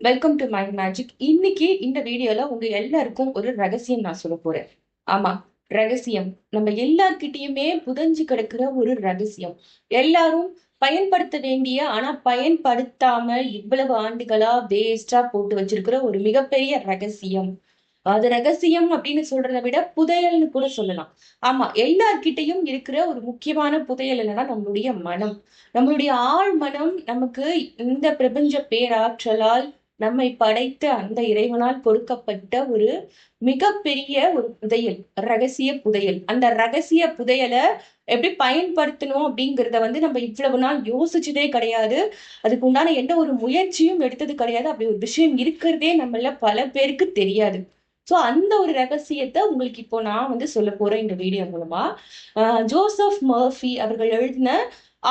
Welcome to mind magic இன்னைக்கு இந்த வீடியோல உங்க எல்லாருக்கும் ஒரு ரகசியம் நான் சொல்ல போறேன். ஆமா ரகசியம். நம்ம எல்லார்கிட்டயுமே புதஞ்சு கிடக்கிற ஒரு ரகசியம். எல்லாரும் பயன்படுத்த வேண்டிய ஆனா பயன்படுத்தாம இவ்வளவு ஆண்டுகளா வேஸ்டா போட்டு வச்சிருக்கிற ஒரு மிகப்பெரிய ரகசியம். அது ரகசியம் அப்படின்னு சொல்றதை விட புதையல்னு கூட சொல்லலாம். ஆமா எல்லார்கிட்டையும் இருக்கிற ஒரு முக்கியமான புதையல் என்னன்னா நம்மளுடைய மனம். நம்மளுடைய ஆழ் மனம் நமக்கு இந்த பிரபஞ்ச பேராற்றலால் நம்மை படைத்த அந்த இறைவனால் கொடுக்கப்பட்ட ஒரு மிகப்பெரிய ஒரு புதையல் ரகசிய புதையல். அந்த ரகசிய புதையலை எப்படி பயன்படுத்தணும் அப்படிங்கிறத வந்து நம்ம இவ்வளவு நாள் யோசிச்சதே கிடையாது. அதுக்கு உண்டான எந்த ஒரு முயற்சியும் எடுத்தது கிடையாது. அப்படி ஒரு விஷயம் இருக்கிறதே நம்மள பல பேருக்கு தெரியாது. ஸோ அந்த ஒரு ரகசியத்தை உங்களுக்கு இப்போ நான் வந்து சொல்ல போறேன் இந்த வீடியோ மூலமா. ஜோசப் மர்ஃபி அவர்கள் எழுதின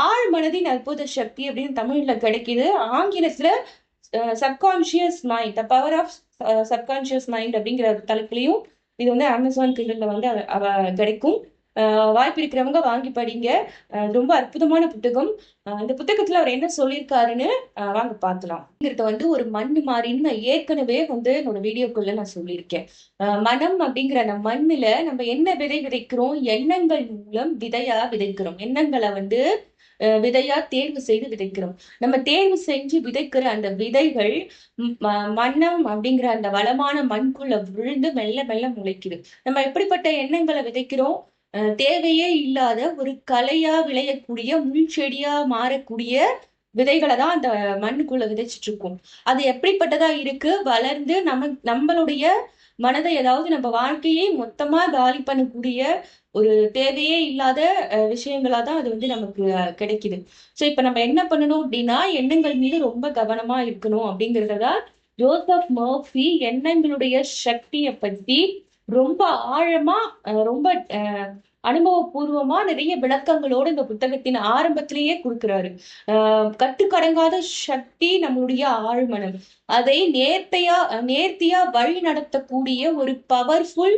ஆழ் மனதின் அற்புத சக்தி அப்படின்னு தமிழ்ல கிடைக்குது. ஆங்கிலத்துல subconscious mind the power of subconscious mind அப்படிங்கிற தலைப்புலையும் இது வந்து அமேசான் கிண்டல்ல வந்து அவ கிடைக்கும். வாய்ப்பு இருக்கிறவங்க வாங்கி படிங்க. ரொம்ப அற்புதமான புத்தகம். இந்த புத்தகத்துல அவர் என்ன சொல்லியிருக்காருன்னு வாங்க பார்க்கலாம். வந்து ஒரு மண் மாறின்னு நான் ஏற்கனவே வந்து என்னோட வீடியோக்குள்ள நான் சொல்லியிருக்கேன். மனம் அப்படிங்கிற அந்த மண்ணுல நம்ம என்ன விதை விதைக்கிறோம்? எண்ணங்கள் மூலம் விதையா விதைக்கிறோம். எண்ணங்களை வந்து விதையா தேர்வு செய்து விதைக்கிறோம். நம்ம தேர்வு செஞ்சு விதைக்கிற அந்த விதைகள் மன்னம் அப்படிங்கிற அந்த வளமான மண்குள்ள விழுந்து மெல்ல மெல்ல முளைக்குது. நம்ம எப்படிப்பட்ட எண்ணங்களை விதைக்கிறோம்? தேவையே இல்லாத ஒரு கலையா விளையக்கூடிய முள் செடியா மாறக்கூடிய விதைகளை தான் அந்த மண்ணுக்குள்ள விதைச்சிட்டு இருக்கும் அது எப்படிப்பட்டதா இருக்கு? வளர்ந்து நம்ம நம்மளுடைய மனதை ஏதாவது நம்ம வாழ்க்கையை மொத்தமா காலி பண்ணக்கூடிய ஒரு தேவையே இல்லாத விஷயங்களா தான் அது வந்து நமக்கு கிடைக்குது. ஸோ இப்ப நம்ம என்ன பண்ணணும் அப்படின்னா எண்ணங்கள் மீது ரொம்ப கவனமா இருக்கணும் அப்படிங்கிறத ஜோசப் மர்ஃபி எண்ணங்களுடைய சக்தியை பத்தி ரொம்ப ஆழமா ரொம்ப அனுபவபூர்வமா நிறைய விளக்கங்களோடு இந்த புத்தகத்தின் ஆரம்பத்திலேயே கொடுக்கிறாரு. ஆஹ் கட்டுக்கடங்காத சக்தி நம்மளுடைய ஆழ்மனம். அதை நேர்த்தையா நேர்த்தியா வழி நடத்தக்கூடிய ஒரு பவர்ஃபுல்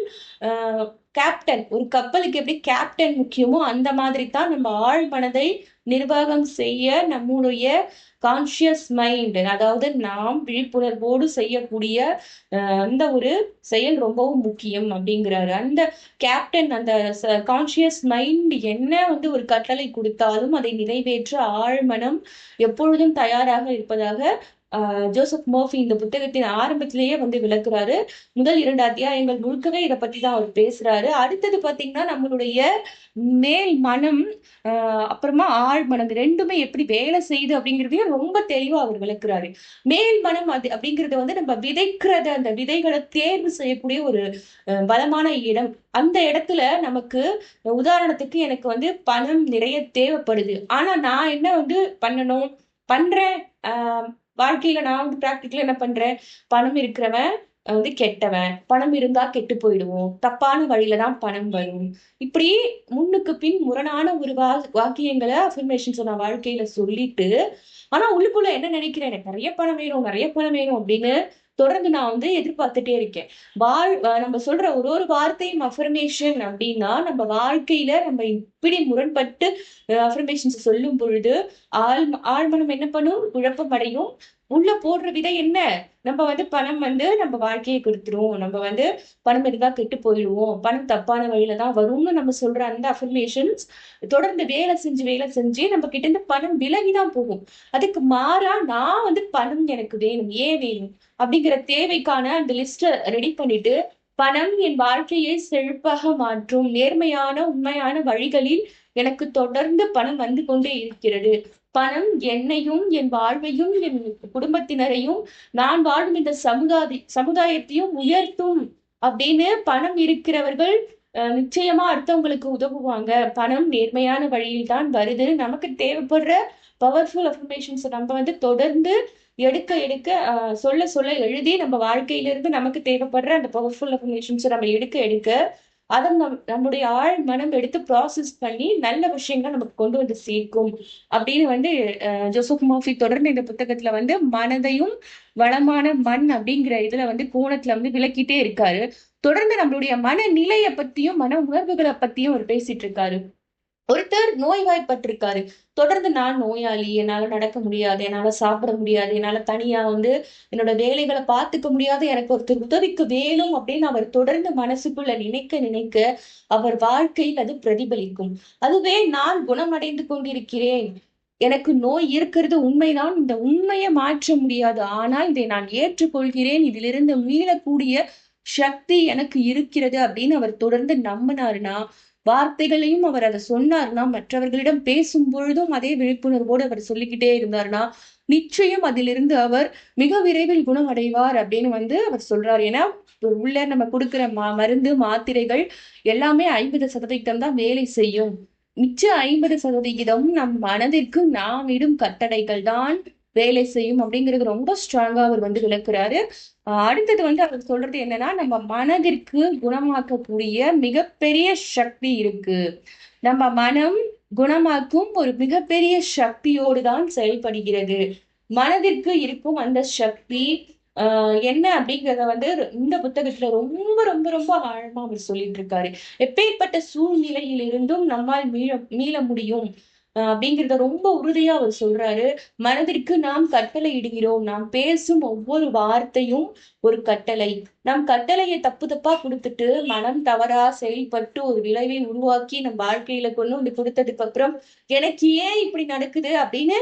கேப்டன் ஒரு கப்பலுக்கு எப்படி கேப்டன் முக்கியமோ அந்த மாதிரி தான் நம்ம ஆழ் மனதை நிர்வாகம் செய்ய நம்முடைய கான்சியஸ் மைண்ட் அதாவது நாம் விழிப்புணர்வோடு செய்யக்கூடிய அந்த ஒரு செயல் ரொம்பவும் முக்கியம் அப்படிங்கிறாரு. அந்த கேப்டன் அந்த கான்சியஸ் மைண்ட் என்ன வந்து ஒரு கட்டளை கொடுத்தாலும் அதை நிறைவேற்ற ஆழ்மனம் எப்பொழுதும் தயாராக இருப்பதாக ஜோசப் மோஃபி இந்த புத்தகத்தின் ஆரம்பத்திலேயே வந்து விளக்குறாரு. முதல் இரண்டு அத்தியாயங்கள் முழுக்கவே இதை பத்தி தான் அவர் பேசுறாரு. அடுத்தது பாத்தீங்கன்னா நம்மளுடைய மேல் மனம் அப்புறமா ஆழ் மனம் ரெண்டுமே எப்படி வேலை செய்யுது அப்படிங்கிறதையும் ரொம்ப தெளிவா அவர் விளக்குறாரு. மேல் மனம் அது அப்படிங்கிறத வந்து நம்ம விதைக்கிறத அந்த விதைகளை தேர்வு செய்யக்கூடிய ஒரு பலமான இடம். அந்த இடத்துல நமக்கு உதாரணத்துக்கு எனக்கு வந்து பணம் நிறைய தேவைப்படுது. ஆனா நான் என்ன வந்து பண்ணணும்? பண்றேன். வாழ்க்கையில நான் வந்து ப்ராக்டிக்கலா என்ன பண்றேன்? பணம் இருக்கிறவன் வந்து கெட்டவன். பணம் இருந்தா கெட்டு போயிடுவோம். தப்பான வழியில தான் பணம் வரும். இப்படி முன்னுக்கு பின் முரணான ஒரு வா வாக்கியங்களை அஃபர்மேஷன்ஸ் நான் வாழ்க்கையில சொல்லிட்டு ஆனா உள்ளுக்குள்ள என்ன நினைக்கிறேன்? எனக்கு நிறைய பணம் வேணும் நிறைய பணம் வேணும் அப்படின்னு தொடர்ந்து நான் வந்து எதிர்பார்த்துட்டே இருக்கேன். வாழ் நம்ம சொல்ற ஒரு ஒரு வார்த்தையும் அஃபர்மேஷன் அப்படின்னா நம்ம வாழ்க்கையில நம்ம இப்படி முரண்பட்டு அஃபர்மேஷன்ஸ் சொல்லும் பொழுது ஆள் ஆழ்மனம் என்ன பண்ணும்? குழப்பம் அடையும் உள்ள போடுற விதை என்ன? நம்ம வந்து பணம் வந்து நம்ம வாழ்க்கையை கொடுத்துரும். நம்ம வந்து பணம் இருந்தா கெட்டு போயிடுவோம். பணம் தப்பான வழியில தான் வரும்னு நம்ம சொல்ற அந்த அஃபர்மேஷன்ஸ் தொடர்ந்து வேலை செஞ்சு வேலை செஞ்சு நம்ம கிட்ட இருந்து பணம் விலகிதான் போகும். அதுக்கு மாறா நான் வந்து பணம் எனக்கு வேணும் ஏன் வேணும்? அப்படிங்கிற தேவைக்கான அந்த லிஸ்ட ரெடி பண்ணிட்டு பணம் என் வாழ்க்கையை செழிப்பாக மாற்றும் நேர்மையான உண்மையான வழிகளில் எனக்கு தொடர்ந்து பணம் வந்து கொண்டே இருக்கிறது. பணம் என்னையும் என் வாழ்வையும் என் குடும்பத்தினரையும் நான் வாழும் இந்த சமுதாய சமுதாயத்தையும் உயர்த்தும் அப்படின்னு பணம் இருக்கிறவர்கள் நிச்சயமா அடுத்தவங்களுக்கு உதவுவாங்க. பணம் நேர்மையான வழியில் தான் வருது. நமக்கு தேவைப்படுற பவர்ஃபுல் அஃபர்மேஷன்ஸ் நம்ம வந்து தொடர்ந்து எடுக்க எடுக்க சொல்ல சொல்ல எழுதி நம்ம வாழ்க்கையிலிருந்து நமக்கு தேவைப்படுற அந்த பவர்ஃபுல் இன்ஃபர்மேஷன்ஸை நம்ம எடுக்க எடுக்க அதை நம் நம்முடைய ஆழ் மனம் எடுத்து ப்ராசஸ் பண்ணி நல்ல விஷயங்கள் நமக்கு கொண்டு வந்து சேர்க்கும். அப்படின்னு வந்து ஜோசப் மாஃபி தொடர்ந்து இந்த புத்தகத்துல வந்து மனதையும் வளமான மண் அப்படிங்கிற இதுல வந்து கோணத்துல வந்து விளக்கிட்டே இருக்காரு. தொடர்ந்து நம்மளுடைய மன நிலையை பத்தியும் மன உணர்வுகளை பத்தியும் அவர் பேசிட்டு இருக்காரு. ஒருத்தர் நோய்வாய்ப்பட்டிருக்காரு. தொடர்ந்து நான் நோயாளி என்னால நடக்க முடியாது என்னால சாப்பிட முடியாது என்னால தனியா வந்து என்னோட வேலைகளை பார்த்துக்க முடியாது எனக்கு ஒருத்தர் உதவிக்கு வேணும் அப்படின்னு அவர் தொடர்ந்து மனசுக்குள்ள நினைக்க நினைக்க அவர் வாழ்க்கையில் அது பிரதிபலிக்கும். அதுவே நான் குணமடைந்து கொண்டிருக்கிறேன். எனக்கு நோய் இருக்கிறது உண்மைதான். இந்த உண்மையை மாற்ற முடியாது. ஆனால் இதை நான் ஏற்றுக்கொள்கிறேன். இதிலிருந்து மீளக்கூடிய சக்தி எனக்கு இருக்கிறது அப்படின்னு அவர் தொடர்ந்து நம்பினாருன்னா வார்த்தைகளையும் அவர் அதை சொன்னார்னா மற்றவர்களிடம் பேசும் பொழுதும் அதே விழிப்புணர்வோடு அவர் சொல்லிக்கிட்டே இருந்தார்னா நிச்சயம் அதிலிருந்து அவர் மிக விரைவில் குணமடைவார் அப்படின்னு வந்து அவர் சொல்றாரு. ஏன்னா உள்ள நம்ம கொடுக்குற மா மருந்து மாத்திரைகள் எல்லாமே ஐம்பது சதவீதம் தான் வேலை செய்யும். மிச்ச ஐம்பது சதவிகிதம் நம் மனதிற்கு நாம் இடும் கட்டடைகள் தான் வேலை செய்யும் அப்படிங்கிறது ரொம்ப ஸ்ட்ராங்கா அவர் வந்து விளக்குறாரு. அடுத்தது வந்து அவர் சொல்றது என்னன்னா நம்ம மனதிற்கு குணமாக்கக்கூடிய மிகப்பெரிய சக்தி இருக்கு. நம்ம மனம் குணமாக்கும் ஒரு மிகப்பெரிய சக்தியோடு தான் செயல்படுகிறது. மனதிற்கு இருக்கும் அந்த சக்தி என்ன அப்படிங்கிறத வந்து இந்த புத்தகத்துல ரொம்ப ரொம்ப ரொம்ப ஆழமா அவர் சொல்லிட்டு இருக்காரு. எப்பேற்பட்ட சூழ்நிலையிலிருந்தும் நம்மால் மீள மீள முடியும். அப்படிங்கிறத ரொம்ப உறுதியா அவர் சொல்றாரு. மனதிற்கு நாம் கட்டளை இடுகிறோம் நாம் பேசும் ஒவ்வொரு வார்த்தையும் ஒரு கட்டளை. நம் கட்டளையை தப்பு தப்பா கொடுத்துட்டு மனம் தவறா செயல்பட்டு ஒரு விளைவை உருவாக்கி நம் வாழ்க்கையில கொண்டு வந்து கொடுத்ததுக்கு அப்புறம் எனக்கு ஏன் இப்படி நடக்குது அப்படின்னு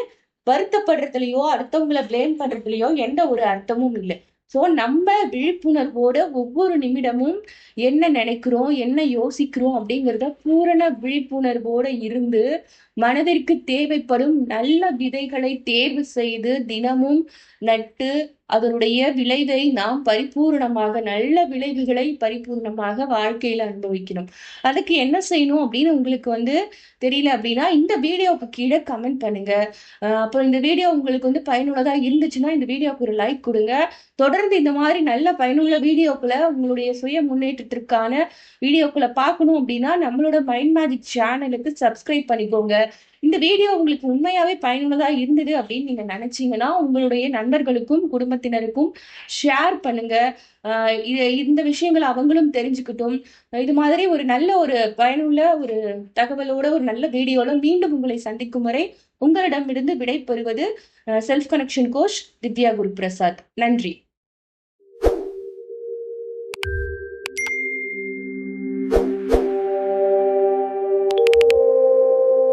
வருத்தப்படுறதுலயோ அடுத்தவங்களை பிளேம் பண்றதுலயோ எந்த ஒரு அர்த்தமும் இல்லை. ஸோ நம்ம விழிப்புணர்வோட ஒவ்வொரு நிமிடமும் என்ன நினைக்கிறோம் என்ன யோசிக்கிறோம் அப்படிங்கிறத பூரண விழிப்புணர்வோட இருந்து மனதிற்கு தேவைப்படும் நல்ல விதைகளை தேர்வு செய்து தினமும் நட்டு அதனுடைய விளைவை நாம் பரிபூர்ணமாக நல்ல விளைவுகளை பரிபூர்ணமாக வாழ்க்கையில அனுபவிக்கணும். அதுக்கு என்ன செய்யணும் அப்படின்னு உங்களுக்கு வந்து தெரியல அப்படின்னா இந்த வீடியோவுக்கு கீழே கமெண்ட் பண்ணுங்க. அப்புறம் இந்த வீடியோ உங்களுக்கு வந்து பயனுள்ளதா இருந்துச்சுன்னா இந்த வீடியோவுக்கு ஒரு லைக் கொடுங்க. தொடர்ந்து இந்த மாதிரி நல்ல பயனுள்ள வீடியோக்களை உங்களுடைய சுய முன்னேற்றத்திற்கான வீடியோக்களை பார்க்கணும் அப்படின்னா நம்மளோட மைண்ட் மேஜிக் சேனலுக்கு சப்ஸ்கிரைப் பண்ணிக்கோங்க. இந்த வீடியோ உங்களுக்கு உண்மையாவே பயனுள்ளதா இருந்தது அப்படின்னு நீங்க நினைச்சீங்கன்னா உங்களுடைய நண்பர்களுக்கும் குடும்பத்தினருக்கும் ஷேர் பண்ணுங்க. இது இந்த விஷயங்கள் அவங்களும் தெரிஞ்சுக்கிட்டும். இது மாதிரி ஒரு நல்ல ஒரு பயனுள்ள ஒரு தகவலோட ஒரு நல்ல வீடியோல மீண்டும் உங்களை சந்திக்கும் வரை உங்களிடமிருந்து விடை பெறுவது self connection coach Divya Guru Prasad நன்றி.